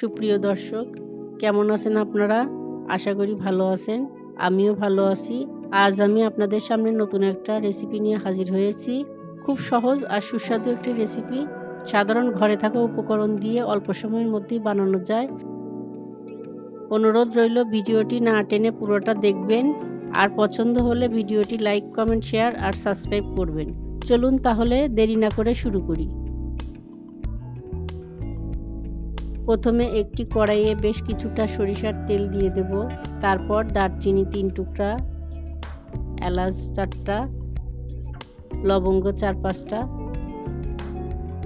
সুপ্রিয় দর্শক, কেমন আছেন আপনারা? আশা করি ভালো আছেন। আমিও ভালো আছি। আজ আমি আপনাদের সামনে নতুন একটা রেসিপি নিয়ে হাজির হয়েছি। খুব সহজ আর সুস্বাদু একটি রেসিপি সাধারণ ঘরে থাকা উপকরণ দিয়ে অল্প সময়ের মধ্যেই বানানো যায়। অনুরোধ রইল, ভিডিওটি না টেনে পুরোটা দেখবেন। আর পছন্দ হলে ভিডিওটি লাইক, কমেন্ট, শেয়ার আর সাবস্ক্রাইব করবেন। চলুন তাহলে দেরি না করে শুরু করি। প্রথমে একটি কড়াইয়ে বেশ কিছুটা সরিষার তেল দিয়ে দেব, তারপর দারচিনি তিন টুকরা, এলাচ চারটা, লবঙ্গ চার পাঁচটা,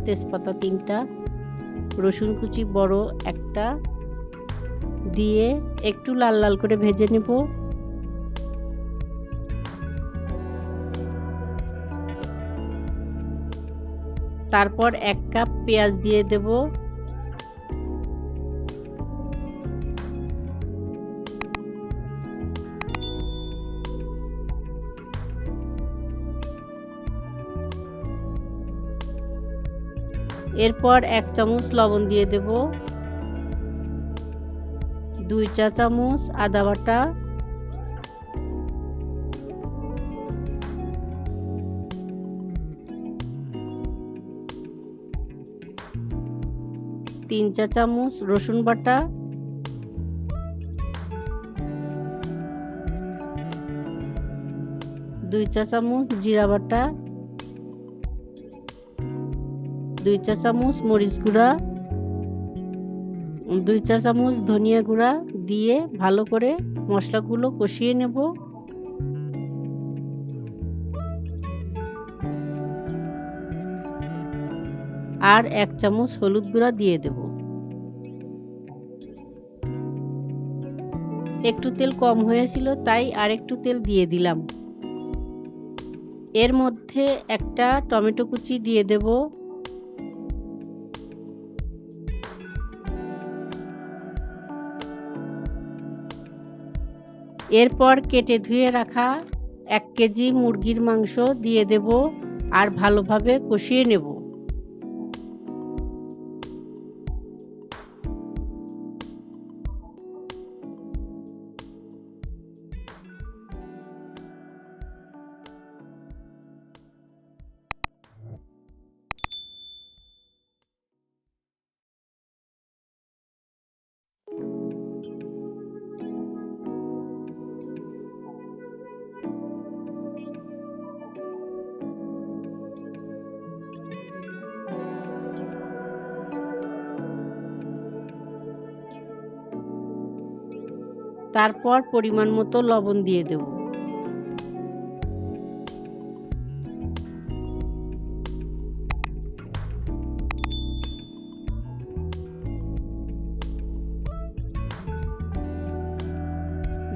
তেজপাতা তিনটা, রসুন কুচি বড় একটা, দিয়ে একটু লাল লাল করে ভেজে নেব। তারপর এক কাপ পেঁয়াজ দিয়ে দেব এরপর এক চামচ লবণ দিয়ে দেব। দুই চা চামচ আদা বাটা। তিন চা চামচ রসুন বাটা। দুই চা চামচ জিরা বাটা। দুই চা চামচ মরিচ গুঁড়া, দুই চা চামচ ধনিয়া গুঁড়া দিয়ে ভালো করে মশলাগুলো কষিয়ে নেব। আর এক চামচ হলুদ গুঁড়া দিয়ে দেব। একটু তেল কম হয়েছিল, তাই আর একটু তেল দিয়ে দিলাম। এর মধ্যে একটা টমেটো কুচি দিয়ে দেব। এরপর কেটে ধুয়ে রাখা এক কেজি মুরগির মাংস দিয়ে দেব আর ভালোভাবে কষিয়ে নেব। তারপর পরিমাণ মতো লবণ দিয়ে দেব।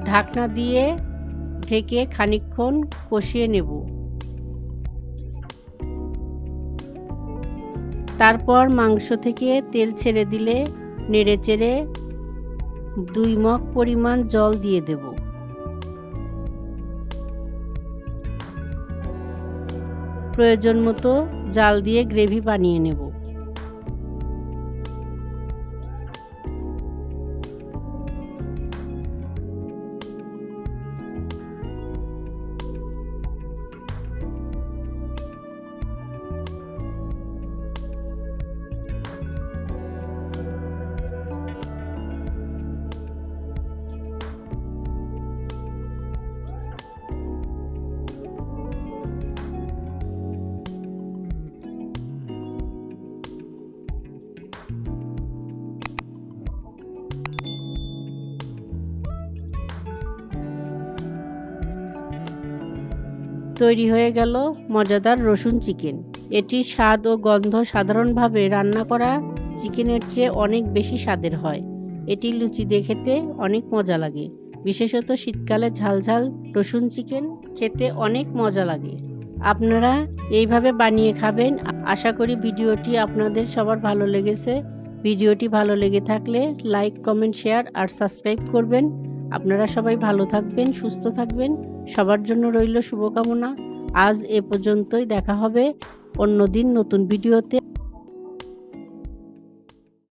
ঢাকনা দিয়ে ঢেকে খানিকক্ষণ কষিয়ে নেব। তারপর মাংস থেকে তেল ছেড়ে দিলে নেড়ে চেড়ে দুই মগ পরিমাণ জল দিয়ে দেব। প্রয়োজন মতো জাল দিয়ে গ্রেভি বানিয়ে নেব। তৈরি হয়ে গেল মজাদার রসুন চিকেন। এটির স্বাদ ও গন্ধ সাধারণভাবে রান্না করা চিকেনের চেয়ে অনেক বেশি স্বাদের হয়। এটি লুচি দিয়ে খেতে অনেক মজা লাগে। বিশেষত শীতকালে ঝালঝাল রসুন চিকেন খেতে অনেক মজা লাগে। আপনারা এইভাবে বানিয়ে খাবেন। আশা করি ভিডিওটি আপনাদের সবার ভালো লেগেছে। ভিডিওটি ভালো লেগে থাকলে লাইক, কমেন্ট, শেয়ার আর সাবস্ক্রাইব করবেন। আপনারা সবাই ভালো থাকবেন, সুস্থ থাকবেন। সবার জন্য রইল শুভকামনা। আজ এ পর্যন্তই, দেখা হবে অন্যদিন নতুন ভিডিওতে।